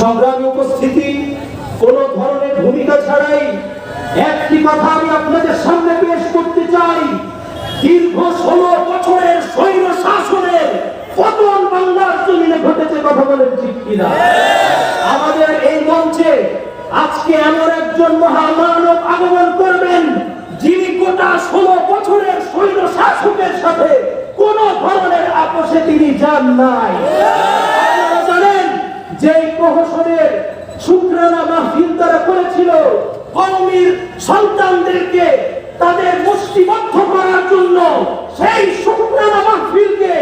সংগ্রামী উপস্থিতি, কোন ধরনের ভূমিকা ছাড়াই একটি কথা আমি আপনাদের সামনে পেশ করতে চাই। দীর্ঘ ষোলো বছরের স্বৈর শাসনের পতন বাংলার জমিনে ঘটেছে, কথা বলেন ঠিক কিনা? আমাদের এই মঞ্চে আজকে এমন একজন মহামানব আগমন করবেন, যিনি গোটা ষোলো বছরের স্বৈর শাসকের সাথে কোন ধরনের আপোষে তিনি যান নাই। যে প্রহসনের শুক্রানা মাহফিল তারা করেছিল কৌমির সন্তানদেরকে তাদের মুষ্টিবদ্ধ করার জন্য সেই শুক্রানা মাহফিলকে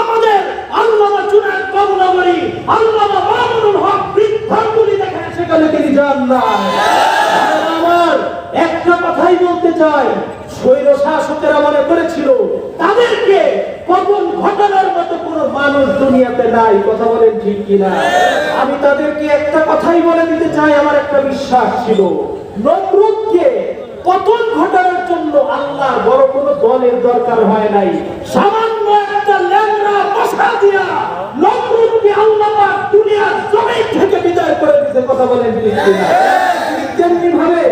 আমাদের আল্লামা জুনায়দ বাবুনগরী আল্লামা মামুনুল হক বৃদ্ধাঙ্গুলি দেখেন সেখানে তিনি যান নাই। আমার একটা কথাই বলতে চাই, স্বৈর শাসকেরা মনে করেছিল, তাদেরকে পতন ঘটানোর মতো কোন মানুষ দুনিয়াতে নাই, কথা বলেন ঠিক কিনা? আমি তাদেরকে একটা কথাই বলে দিতে চাই, আমার একটা বিশ্বাস ছিল। নমরুদকে পতন ঘটানোর জন্য আল্লাহর বড় কোনো দলের দরকার হয় নাই। সামান্য একটা ল্যাংড়া বসা দিয়া নমরুদকে আল্লাহ পাক দুনিয়ার জমিন থেকে বিদায় করে দিতে কথা বলেন তেমনি ভাবে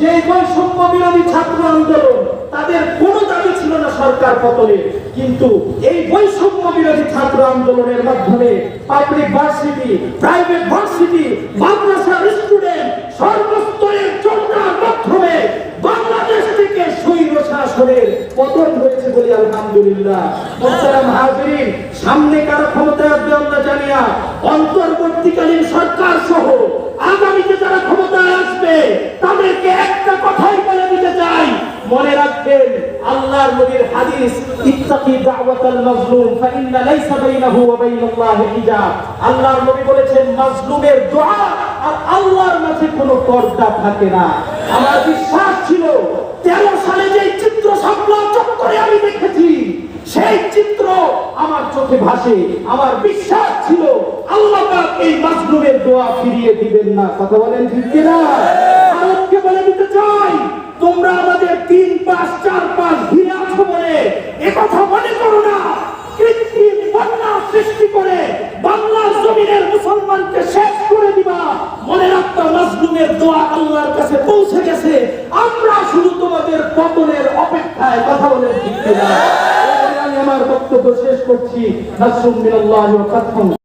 যে বৈষম্য বিরোধী ছাত্র আন্দোলন তাদের কোনো দাবি ছিল না সরকার পতনে। কিন্তু এই বৈষম্য বিরোধী ছাত্র আন্দোলনের মাধ্যমে পাবলিক ভার্সিটি প্রাইভেট ভার্সিটি মাদ্রাসার স্টুডেন্ট সর্বস্তরের চন্দ্রার মাধ্যমে বাংলাদেশ থেকে সৈন্য শাসনের পতন হয়েছে বলে আলহামদুলিল্লাহ। সামনে কারও ক্ষমতায় আসবে আমরা জানিয়া অন্তর্বর্তীকালীন সরকার সহ আগামীতে যারা ক্ষমতায় আসবে তাদেরকে একটা কথাই বলে দিতে চাই মনে রাখবেন আল্লাহর নবীর হাদিস, ইত্তাকি দাওয়াতাল মাজলুম, ফাইন্না লাইসা বাইনাহু ওয়া বাইনাল্লাহি হিজাব। আল্লাহর নবী বলেছেন, মাজলুমের দোয়া আর আল্লাহর মাঝে কোনো পর্দা থাকে না। আমার বিশ্বাস ছিল 13 সালে যে চিত্র সাপলা চত্বরে আমি দেখেছি, সেই চিত্র আমার চোখে ভাসে। আমার বিশ্বাস ছিল, আল্লাহ পাক এই মাজলুমের দোয়া ফিরিয়ে দিবেন না। কথা বলেন ঠিক কিনা ভারতকে বলে দিতে চাই তোমরা আমাদের তিন পাঁচ চার পাঁচ ঘিরে আছো বলে একথা মনে করো না কৃত্রিম বন্যা সৃষ্টি করে বাংলার জমিনের মুসলমানকে শেষ করে দিবা। মনে রাখতো মাজলুমের দোয়া আল্লাহর কাছে পৌঁছে গেছে। আমরা শুধু তোমাদের পতনের অপেক্ষায় কথা বলে আমি আমার বক্তব্য শেষ করছি। নাসুম মিনাল্লাহি ওয়া ফাতহুন